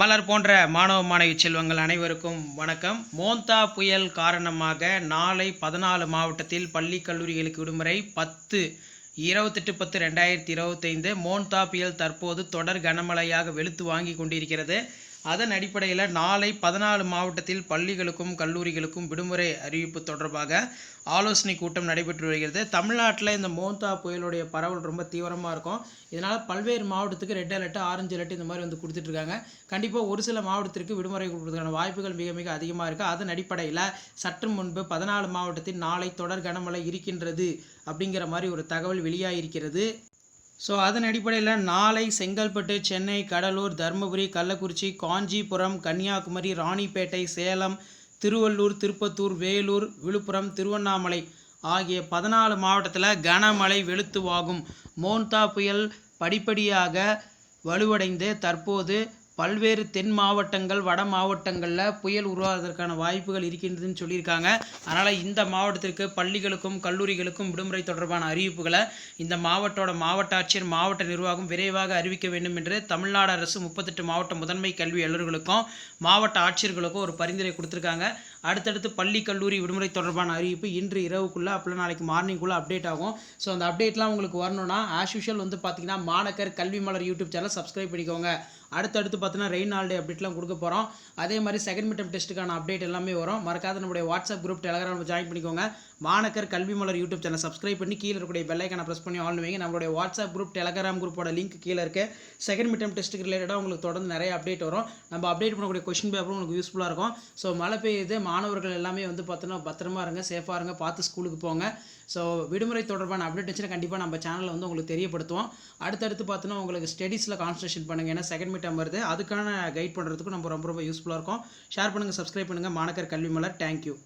மலர் போன்ற மாணவ மாணவி செல்வங்கள் அனைவருக்கும் வணக்கம். மோந்தா புயல் காரணமாக நாளை பதினாலு மாவட்டத்தில் பள்ளி கல்லூரிகளுக்கு விடுமுறை பத்து இருபத்தெட்டு பத்து ரெண்டாயிரத்தி இருபத்தைந்து. மோந்தா புயல் தற்போது தொடர் கனமழையாக வெளுத்து வாங்கி கொண்டிருக்கிறது. அதன் அடிப்படையில் நாளை பதினாலு மாவட்டத்தில் பள்ளிகளுக்கும் கல்லூரிகளுக்கும் விடுமுறை அறிவிப்பு தொடர்பாக ஆலோசனை கூட்டம் நடைபெற்று வருகிறது. தமிழ்நாட்டில் இந்த மோந்தா புயலுடைய பரவல் ரொம்ப தீவிரமாக இருக்கும். இதனால் பல்வேறு மாவட்டத்துக்கு ரெட் அலர்ட் ஆரஞ்சு அலர்ட் இந்த மாதிரி வந்து கொடுத்துட்ருக்காங்க கண்டிப்பாக ஒரு சில மாவட்டத்திற்கு விடுமுறை கொடுப்பதற்கான வாய்ப்புகள் மிக மிக அதிகமாக இருக்குது அதன் அடிப்படையில் சற்று முன்பு பதினாலு மாவட்டத்தில் நாளை தொடர் கனமழை இருக்கின்றது அப்படிங்கிற மாதிரி ஒரு தகவல் வெளியாகிருக்கிறது ஸோ அதன் அடிப்படையில் நாளை செங்கல்பட்டு சென்னை கடலூர் தருமபுரி கள்ளக்குறிச்சி காஞ்சிபுரம் கன்னியாகுமரி ராணிப்பேட்டை சேலம் திருவள்ளூர் திருப்பத்தூர் வேலூர் விழுப்புரம் திருவண்ணாமலை ஆகிய பதினாலு மாவட்டத்தில் கனமழை வெளுத்துவாகும் மோன்தா புயல் படிப்படியாக வலுவடைந்து தற்போது பல்வேறு தென் மாவட்டங்கள் வட மாவட்டங்களில் புயல் உருவாவதற்கான வாய்ப்புகள் இருக்கின்றதுன்னு சொல்லியிருக்காங்க. அதனால் இந்த மாவட்டத்திற்கு பள்ளிகளுக்கும் கல்லூரிகளுக்கும் விடுமுறை தொடர்பான அறிவிப்புகளை இந்த மாவட்டோட மாவட்ட ஆட்சியர் மாவட்ட நிர்வாகம் விரைவாக அறிவிக்க வேண்டும் என்று தமிழ்நாடு அரசு முப்பத்தெட்டு மாவட்ட முதன்மை கல்வி அலுவலர்களுக்கும் மாவட்ட ஆட்சியர்களுக்கும் ஒரு பரிந்துரை கொடுத்துருக்காங்க. அடுத்தடுத்து பள்ளி கல்லூரி விடுமுறை தொடர்பான அறிவிப்பு இன்று இரவுக்குள்ளே அப்போலாம் நாளைக்கு மார்னிங்குள்ளே அப்டேட் ஆகும். ஸோ அந்த அப்டேட்லாம் உங்களுக்கு வரணும்னா ஆஸ் யூஷுவல் வந்து பார்த்தீங்கன்னா மாணக்கர் கல்வி மலர் யூடியூப் சேனல் சப்ஸ்கிரைப் பண்ணிக்கோங்க. அடுத்தடுத்து பார்த்தீங்கன்னா ரெயின் ஹாலிடே அப்டேட்லாம் கொடுக்க போகிறோம் அதே மாதிரி செகண்ட் மிட்டம் டெஸ்ட்டுக்கான அப்டேட் எல்லாமே வரும். மறக்காத நம்முடைய வாட்ஸ்அப் குரூப் டெலகிராம் ஜாயின் பண்ணிக்கோங்க. மாணக்கர் கல்வி மலர் யூடியூப் சேனல் சப்ஸ்கிரைப் பண்ணி கீழே இருக்கக்கூடிய பெல்லைக்கான ப்ரெஸ் பண்ணி ஆன் வைங்க. நம்மளுடைய வாட்ஸ்அப் குரூப் டெலகிராம் குரூப்போட லிங்க் கீழே இருக்கு. செகண்ட் மிட்டம் டெஸ்ட்டுக்கு ரிலேட்டடாக உங்களுக்கு தொடர்ந்து நிறைய அப்டேட் வரும். நம்ம அப்டேட் பண்ணக்கூடிய கொஷின் பேப்பரும் உங்களுக்கு யூஸ்ஃபுல்லாக இருக்கும். ஸோ மழை பெய்யுது. மாணவர்கள் எல்லாமே வந்து பார்த்தோன்னா பத்திரமா இருங்க சேஃபாக இருங்க பார்த்து ஸ்கூலுக்கு போங்க. ஸோ விடுமுறை தொடர்பான அப்டேட் வச்சுன்னா கண்டிப்பாக நம்ம சேனலில் வந்து உங்களுக்கு தெரியப்படுத்துவோம். அடுத்தடுத்து பார்த்தோன்னா உங்களுக்கு ஸ்டடீஸில் கான்சன்ட்ரேஷன் பண்ணுங்கள் ஏன்னா செகண்ட் மீட்டம் வருது. அதுக்கான கைட் பண்ணுறதுக்கும் நம்ம ரொம்ப ரொம்ப யூஸ்ஃபுல்லாக இருக்கும். ஷேர் பண்ணுங்கள் சப்ஸ்கிரைப் பண்ணுங்கள் மாணக்கர் கல்வி மலர் தேங்க்யூ